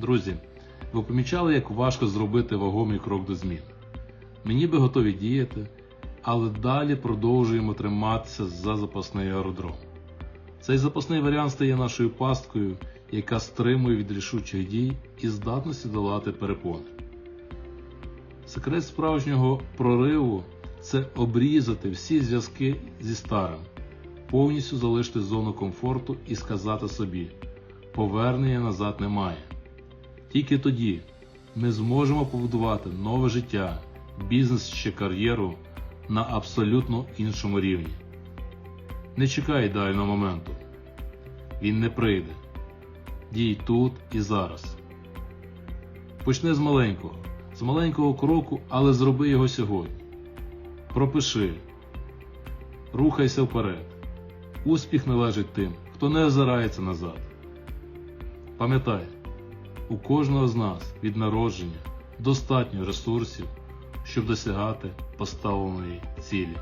Друзі, ви помічали, як важко зробити вагомий крок до змін. Ми ніби готові діяти, але далі продовжуємо триматися за запасний аеродром. Цей запасний варіант стає нашою пасткою, яка стримує від рішучих дій і здатності долати перепони. Секрет справжнього прориву це обрізати всі зв'язки зі старим, повністю залишити зону комфорту і сказати собі: повернення назад немає. Тільки тоді ми зможемо побудувати нове життя, бізнес чи кар'єру на абсолютно іншому рівні. Не чекай ідеального моменту. Він не прийде. Дій тут і зараз. Почни з маленького, з маленького кроку, але зроби його сьогодні. Пропиши. Рухайся вперед. Успіх належить тим, хто не озирається назад. Пам'ятай, у кожного з нас від народження достатньо ресурсів, щоб досягати поставленої цілі.